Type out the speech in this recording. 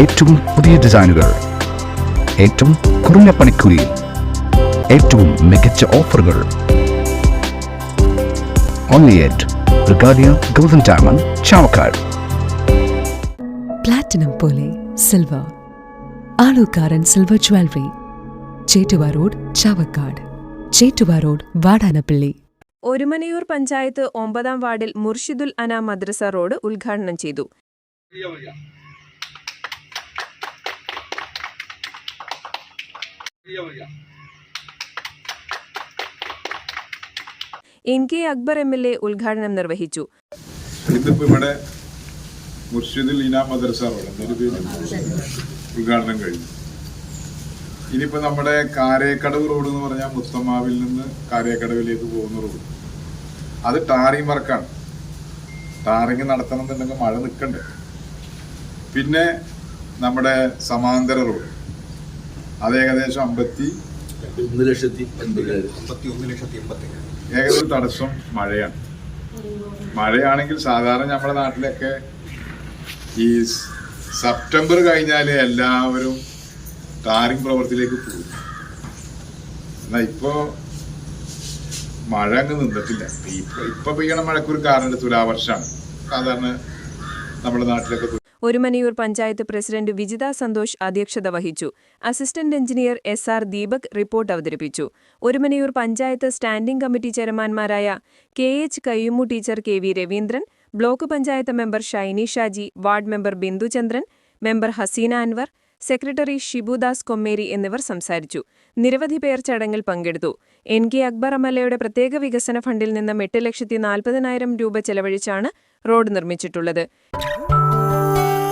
ഏറ്റവും പുതിയ ഡിസൈനുകൾ. ഏറ്റവും കുറഞ്ഞ പണിക്കൂലിയിൽ ഏറ്റവും മികച്ച ഓഫറുകൾ. Only at Regalia golden diamond Chavakkad platinum പോലെ silver Alukkaran silver jewellery Chettuva road Chavakkad. Chettuva road Vadanappally. Orumanayur panchayat ഒമ്പതാം വാർഡിൽ മുർഷിദുൽ അന മദ്രസ റോഡ് ഉദ്ഘാടനം ചെയ്തു. N K Akbar M L A ഉദ്ഘാടനം നിർവഹിച്ചു. ഇവിടെ ഉദ്ഘാടനം കഴിഞ്ഞു. ഇനിയിപ്പോ നമ്മുടെ കാരേക്കടവ് റോഡ് എന്ന് പറഞ്ഞാൽ മുത്തമാവിൽ നിന്ന് കാരേക്കടവിലേക്ക് പോകുന്ന റോഡ്. അത് ടാറിങ് വർക്കാണ്. ടാറിങ് നടത്തണം എന്നുണ്ടെങ്കിൽ മഴ നിൽക്കണ്ടേ പിന്നെ നമ്മുടെ സമാന്തര റോഡ്. അത് ഏകദേശം അമ്പത്തി ഒന്ന് ലക്ഷത്തി ഏകദേശം തടസ്സം മഴയാണ്. മഴയാണെങ്കിൽ സാധാരണ നമ്മുടെ നാട്ടിലൊക്കെ ഈ സെപ്റ്റംബർ കഴിഞ്ഞാൽ എല്ലാവരും ടാറിങ് പ്രവൃത്തിയിലേക്ക് പോകും. എന്നാ ഇപ്പോ മഴ അങ്ങ് നിന്നിട്ടില്ല. ഇപ്പൊ ഇപ്പൊ പെയ്യണ മഴക്കൊരു കാരണം തുലാവർഷമാണ്. സാധാരണ നമ്മുടെ നാട്ടിലൊക്കെ ഒരുമനയൂർ പഞ്ചായത്ത് പ്രസിഡന്റ് വിജിത സന്തോഷ് അധ്യക്ഷത വഹിച്ചു. Assistant engineer S R Deepak report അവതരിപ്പിച്ചു. Orumanayur panchayat standing committee ചെയർമാൻമാരായ K H Kayyummu teacher K V Raveendran block panchayat member Shiny Shaji ward member Binduchandran member Haseena Anwar secretary Shibudas Kommeri എന്നിവർ സംസാരിച്ചു. നിരവധി പേർ ചടങ്ങിൽ പങ്കെടുത്തു. എൻ കെ അക്ബർ എംഎൽഎയുടെ പ്രത്യേക വികസന ഫണ്ടിൽ നിന്നും എട്ട് ലക്ഷത്തി നാൽപ്പതിനായിരം രൂപ ചെലവഴിച്ചാണ് റോഡ് നിർമ്മിച്ചിട്ടുള്ളത്.